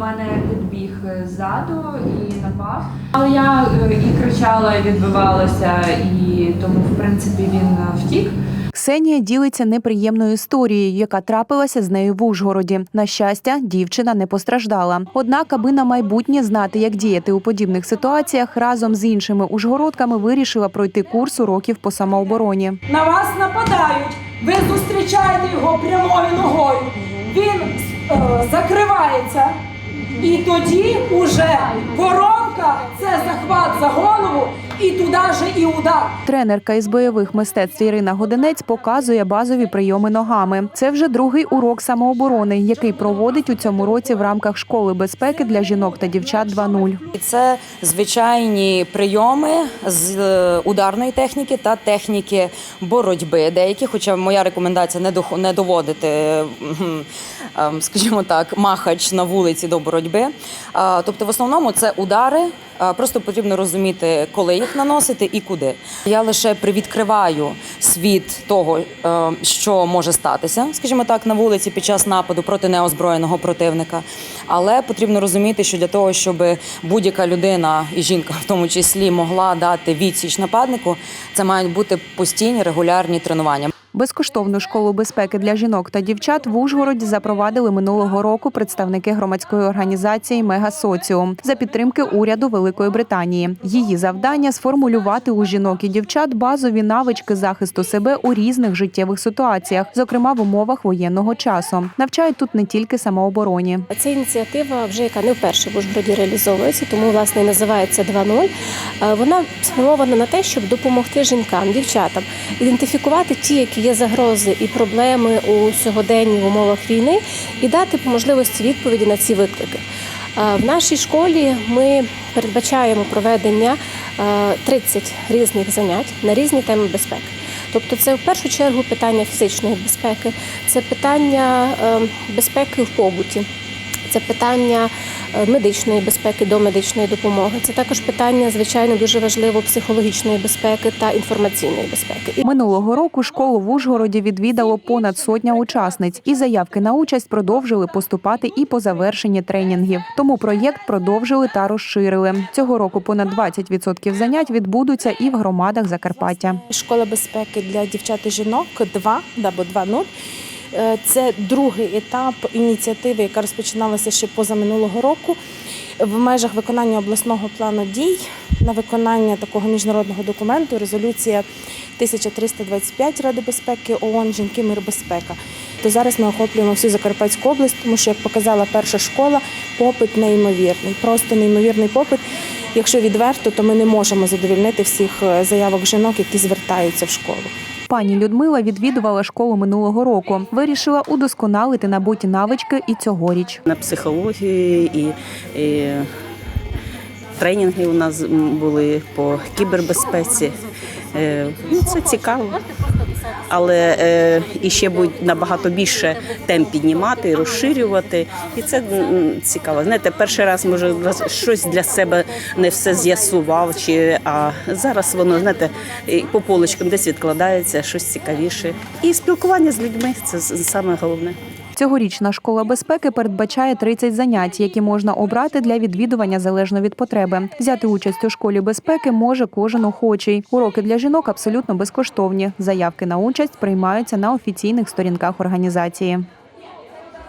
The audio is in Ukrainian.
мене підбіг ззаду і напав. Але я е, і кричала, і відбивалася, і тому, в принципі, він е, втік. Ксенія ділиться неприємною історією, яка трапилася з нею в Ужгороді. На щастя, дівчина не постраждала. Однак, аби на майбутнє знати, як діяти у подібних ситуаціях, разом з іншими ужгородками вирішила пройти курс уроків по самообороні. на вас нападають, ви зустрічаєте його прямою ногою, він е, закривається, і тоді уже воронка це захват за голову, і туди же і удар. Тренерка із бойових мистецтв Ірина Годинець показує базові прийоми ногами. Це вже другий урок самооборони, який проводить у цьому році в рамках школи безпеки для жінок та дівчат 2.0. І Це звичайні прийоми з е, ударної техніки та техніки боротьби. Деякі, хоча моя рекомендація не дох- не доводити, ем, скажімо так, махач на вулиці до боротьби. Тобто, в основному це удари. Просто потрібно розуміти, коли їх наносити і куди. Я лише привідкриваю світ того, е, що може статися, скажімо так, на вулиці під час нападу проти неозброєного противника. Але потрібно розуміти, що для того, щоб будь-яка людина і жінка в тому числі могла дати відсіч нападнику, це мають бути постійні регулярні тренування. Безкоштовну школу безпеки для жінок та дівчат в Ужгороді запровадили минулого року представники громадської організації Мега Соціум за підтримки уряду Великої Британії. Її завдання сформулювати у жінок і дівчат базові навички захисту себе у різних життєвих ситуаціях, зокрема в умовах воєнного часу. Навчають тут не тільки самообороні. Ця ініціатива вже яка не вперше в Ужгороді реалізовується, тому власне і називається 2.0. Е, Вона спрямована на те, щоб допомогти жінкам, дівчатам ідентифікувати ті, які є загрози і проблеми у сьогоденні в умовах війни, і дати по можливості відповіді на ці виклики. В нашій школі ми передбачаємо проведення е, 30 різних занять на різні теми безпеки. Тобто, це в першу чергу питання фізичної безпеки, це питання е, безпеки в побуті, це питання е, медичної безпеки до медичної допомоги. Це також питання, звичайно, дуже важливо психологічної безпеки та інформаційної безпеки. Минулого року школу в Ужгороді відвідало понад сотня учасниць, і заявки на участь продовжили поступати і по завершенні тренінгів. Тому проєкт продовжили та розширили. Цього року понад 20% занять відбудуться і в громадах Закарпаття. Школа безпеки для дівчат і жінок 2 або 2.0. Е, Це другий етап ініціативи, яка розпочиналася ще позаминулого року в межах виконання обласного плану дій на виконання такого міжнародного документу резолюція 1325 Ради безпеки ООН Жінки, мир, безпека. То зараз ми охоплюємо всю Закарпатську область, тому що, як показала перша школа, попит неймовірний, просто неймовірний попит. Якщо відверто, то ми не можемо задовільнити всіх е, заявок жінок, які звертаються в школу. Пані Людмила відвідувала школу минулого року. Вирішила удосконалити набуті навички і цьогоріч. на психологію і, і тренінги у нас були по кібербезпеці. Е, Ну, це цікаво. Але е, і ще будуть набагато більше тем піднімати, розширювати. І це цікаво. Знаєте, перший раз може щось для себе не все з'ясував, чи а зараз воно знаєте, по полочкам десь відкладається щось цікавіше. І спілкування з людьми це саме головне. Цьогорічна школа безпеки передбачає 30 занять, які можна обрати для відвідування залежно від потреби. Взяти участь у школі безпеки може кожен охочий. Уроки для жінок абсолютно безкоштовні. Заявки на участь приймаються на офіційних сторінках організації.